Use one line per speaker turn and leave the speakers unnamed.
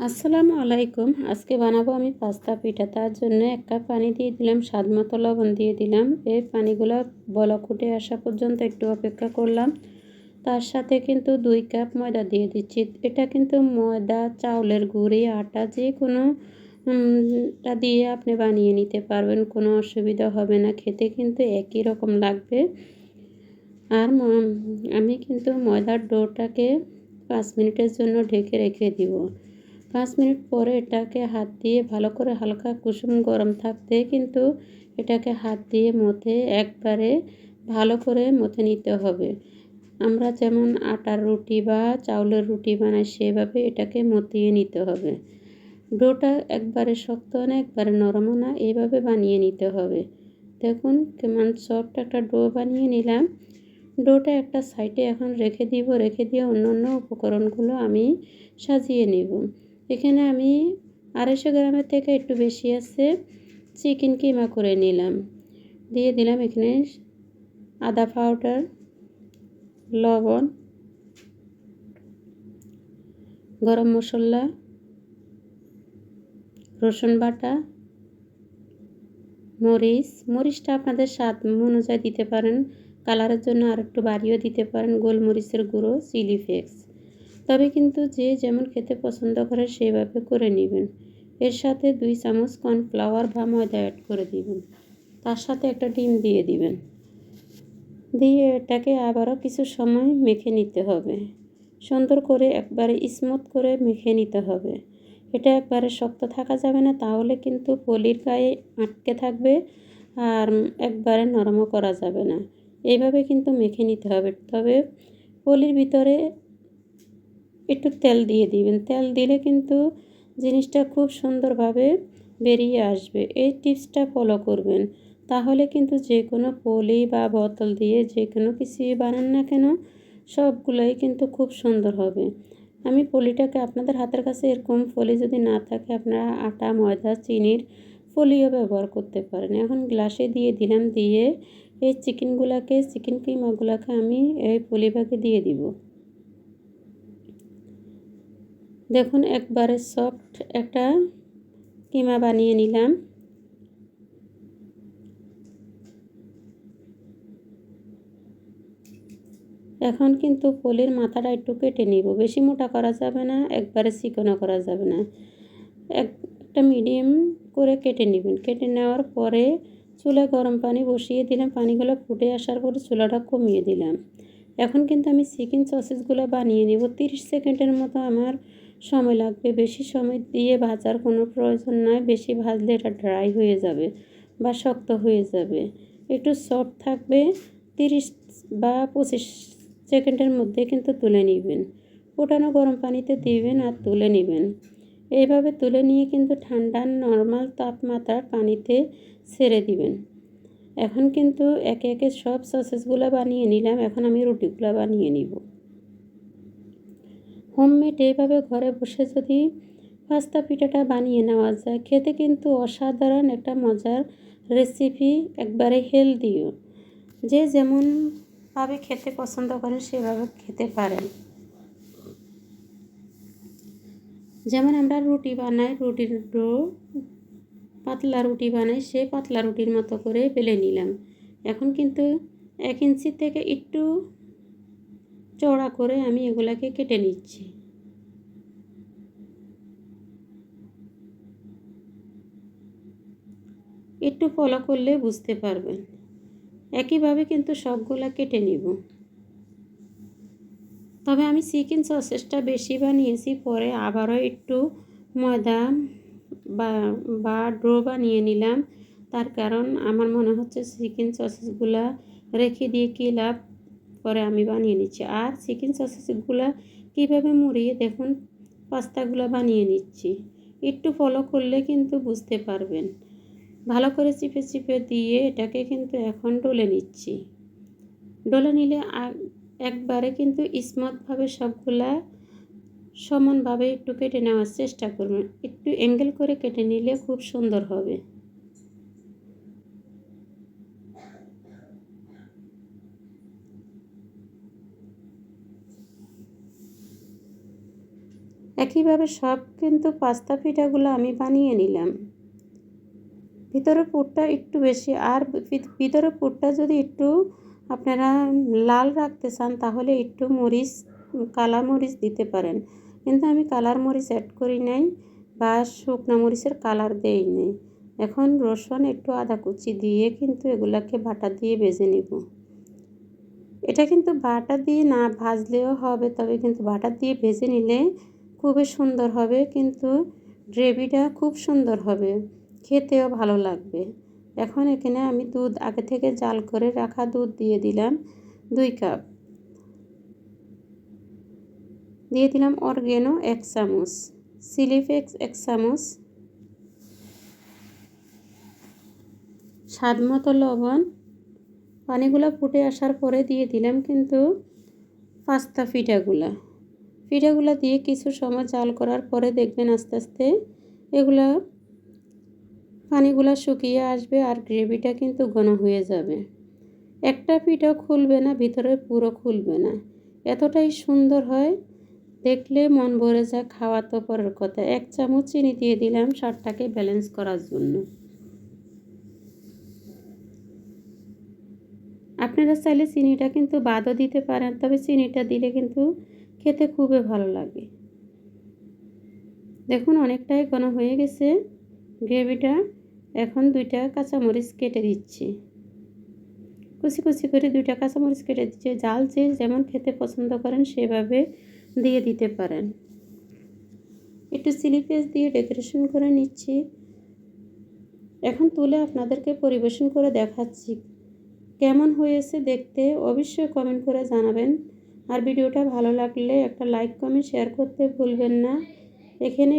আসসালামু আলাইকুম। আজকে বানাবো আমি পাস্তা পিঠা। তার জন্য এক কাপ পানি দিয়ে দিলাম, স্বাদ মতো লবণ দিয়ে দিলাম। এই পানিগুলো বলক উঠে আসা পর্যন্ত একটু অপেক্ষা করলাম। তার সাথে কিন্তু দুই কাপ ময়দা দিয়ে দিচ্ছি। এটা কিন্তু ময়দা, চাউলের গুঁড়ি, আটা, যে কোনো টা দিয়ে আপনি বানিয়ে নিতে পারবেন। কোনো অসুবিধা হবে না। খেতে কিন্তু একই রকম লাগবে। আর আমি কিন্তু ময়দার ডোটাকে পাঁচ মিনিটের জন্য ঢেকে রেখে দিব। পাঁচ মিনিট পরে এটাকে হাত দিয়ে ভালো করে হালকা কুসুম গরম থাকতে কিন্তু এটাকে হাত দিয়ে মতে একবারে ভালো করে মতে নিতে হবে। আমরা যেমন আটার রুটি বা চাউলের রুটি বানাই, সেভাবে এটাকে মতিয়ে নিতে হবে। ডোটা একবারে শক্ত না, একবারে নরমও না এইভাবে বানিয়ে নিতে হবে। দেখুন কেমন সফট একটা ডো বানিয়ে নিলাম। ডোটা একটা সাইডে এখন রেখে দিব, রেখে দিয়ে অন্য অন্য উপকরণগুলো আমি সাজিয়ে নেব। এখানে আমি আড়াইশো গ্রামের থেকে একটু বেশি আছে চিকেন কিমা করে নিলাম। দিয়ে দিলাম এখানে আদা পাউডার, লবণ, গরম মশলা, রসুন বাটা, মরিচ। মরিচটা আপনাদের স্বাদ অনুযায়ী দিতে পারেন। কালারের জন্য আর একটু বাড়িয়েও দিতে পারেন। গোলমরিচের গুঁড়ো, চিলি ফ্লেক্স। তবে কিন্তু যে যেমন খেতে পছন্দ করে সেভাবে করে নেবেন। এর সাথে দুই চামচ কর্নফ্লাওয়ার বা ময়দা অ্যাড করে দিবেন। তার সাথে একটা ডিম দিয়ে দিবেন। দিয়ে এটাকে আবারও কিছু সময় মেখে নিতে হবে। সুন্দর করে একবারে স্মুথ করে মেখে নিতে হবে। এটা একবারে শক্ত থাকা যাবে না, তাহলে কিন্তু পলির গায়ে আটকে থাকবে আর একবারে নরমও করা যাবে না। এইভাবে কিন্তু মেখে নিতে হবে। তবে পলির ভিতরে একটু তেল দিয়ে দিবেন। তেল দিলে কিন্তু জিনিসটা খুব সুন্দরভাবে বেরিয়ে আসবে। এই টিপসটা ফলো করবেন। তাহলে কিন্তু যে কোনো পলি বা বোতল দিয়ে যে কোনো কিছুই বানান না কেন, সবগুলোই কিন্তু খুব সুন্দর হবে। আমি পলিটাকে আপনাদের হাতের কাছে এরকম ফলি যদি না থাকে, আপনারা আটা, ময়দা, চিনির ফলিও ব্যবহার করতে পারেন। এখন গ্লাসে দিয়ে দিলাম, দিয়ে এই চিকেনগুলোকে, চিকেন কিমাগুলোকে আমি এই পলিভাগে দিয়ে দিব। দেখুন, একবারে সফট একটা কিমা বানিয়ে নিলাম। এখন কিন্তু পোলের মাথাটা একটু কেটে নিব। বেশি মোটা করা যাবে না, একবারে চিকনো করা যাবে না। একটা মিডিয়াম করে কেটে নেবেন। কেটে নেওয়ার পরে চুলায় গরম পানি বসিয়ে দিলাম। পানিগুলো ফুটে আসার পরে চুলাটা কমিয়ে দিলাম। এখন কিন্তু আমি চিকেন সসেসগুলো বানিয়ে নিব। তিরিশ সেকেন্ডের মতো আমার সময় লাগবে। বেশি সময় দিয়ে ভাজার কোনো প্রয়োজন নয় বেশি ভাজলে এটা ড্রাই হয়ে যাবে বা শক্ত হয়ে যাবে। একটু সফট থাকবে, তিরিশ বা পঁচিশ সেকেন্ডের মধ্যে কিন্তু তুলে নেবেন। ফোটানো গরম পানিতে দিবেন আর তুলে নেবেন। এইভাবে তুলে নিয়ে কিন্তু ঠান্ডা নর্মাল তাপমাত্রার পানিতে ছেড়ে দিবেন। এখন কিন্তু একে একে সব সসেসগুলো বানিয়ে নিলাম। এখন আমি রুটিগুলো বানিয়ে নিব। হোমমেড এইভাবে ঘরে বসে যদি পাস্তা পিঠাটা বানিয়ে নেওয়া যায়, খেতে কিন্তু অসাধারণ একটা মজার রেসিপি একবারে হেলদিও যে যেমনভাবে খেতে পছন্দ করেন, সেভাবে খেতে পারেন। যেমন আমরা রুটি বানাই, রুটির ডো, পাতলা রুটি বানাই, সে পাতলা রুটির মতো করে বেলে নিলাম। এখন কিন্তু এক ইঞ্চি থেকে একটু চড়া করে আমি এগুলাকে কেটে নিচ্ছি। একটু ফলো করলে বুঝতে পারবেন। একইভাবে কিন্তু সবগুলা কেটে নিব। তবে আমি চিকেন সসেসটা বেশি বানিয়েছি, পরে আবারও একটু ময়দা বা বা ড্রো বানিয়ে নিলাম। তার কারণ আমার মনে হচ্ছে চিকেন সসেসগুলা রেখে দিয়ে কী লাভ? পরে আমি বানিয়ে নিচ্ছি। আর চিকেন সসেসগুলো কীভাবে মুড়িয়ে দেখুন, পাস্তাগুলো বানিয়ে নিচ্ছি। একটু ফলো করলে কিন্তু বুঝতে পারবেন। ভালো করে চিপে চিপে দিয়ে এটাকে কিন্তু এখন ডলে নিচ্ছি। ডলে নিলে একবারে কিন্তু স্মুথভাবে সবগুলা সমানভাবে একটু কেটে নেওয়ার চেষ্টা করবেন। একটু অ্যাঙ্গেল করে কেটে নিলে খুব সুন্দর হবে। একইভাবে সব কিন্তু পাস্তা পিঠাগুলো আমি বানিয়ে নিলাম। ভিতরের পুরটা একটু বেশি, আর ভিতরের পুরটা যদি একটু আপনারা লাল রাখতে চান, তাহলে একটু মরিচ, কালা মরিচ দিতে পারেন। কিন্তু আমি কালার মরিচ অ্যাড করি নাই বা শুকনো মরিচের কালার দেই নাই। এখন রসুন একটু আদা কুচি দিয়ে কিন্তু এগুলাকে বাটা দিয়ে ভেজে নিব। এটা কিন্তু বাটা দিয়ে না ভাজলেও হবে, তবে কিন্তু বাটা দিয়ে ভেজে নিলে খুবই সুন্দর হবে, কিন্তু গ্রেভিটা খুব সুন্দর হবে। খেতেও ভালো লাগবে। এখন এখানে আমি দুধ, আগে থেকে জাল করে রাখা দুধ দিয়ে দিলাম দুই কাপ। দিয়ে দিলাম অর্গেনো এক চামচ সিলিফেক্স এক চামচ, স্বাদ মতো লবণ। পানিগুলো ফুটে আসার পরে দিয়ে দিলাম কিন্তু পাস্তা পিঠাগুলা পিঠাগুলো দিয়ে কিছু সময় জাল করার পরে দেখবেন আস্তে আস্তে এগুলা পানিগুলো শুকিয়ে আসবে আর গ্রেভিটা কিন্তু ঘন হয়ে যাবে। একটা পিঠাও খুলবে না, ভিতরে পুরো খুলবে না। এতটাই সুন্দর হয়, দেখলে মন ভরে যায় খাওয়া তো পরের কথা। এক চামচ চিনি দিয়ে দিলাম স্বাদটাকে ব্যালেন্স করার জন্য। আপনারা চাইলে চিনিটা কিন্তু বাদও দিতে পারেন, তবে চিনিটা দিলে কিন্তু খেতে খুবই ভালো লাগে। দেখুন, অনেকটাই ঘন হয়ে গেছে গ্রেভিটা। এখন দুইটা কাঁচামরিচ কেটে দিচ্ছি। কুচি কুচি করে দুইটা কাঁচামরিচ কেটে দিচ্ছি। জাল যে যেমন খেতে পছন্দ করেন, সেভাবে দিয়ে দিতে পারেন। একটু চিলি পেস্ট দিয়ে ডেকোরেশন করে নিচ্ছি। এখন তুলে আপনাদেরকে পরিবেশন করে দেখাচ্ছি। কেমন হয়েছে দেখতে অবশ্যই কমেন্ট করে জানাবেন। আর ভিডিওটা ভালো লাগলে একটা লাইক কমেন্ট শেয়ার করতে ভুলবেন না। এখানে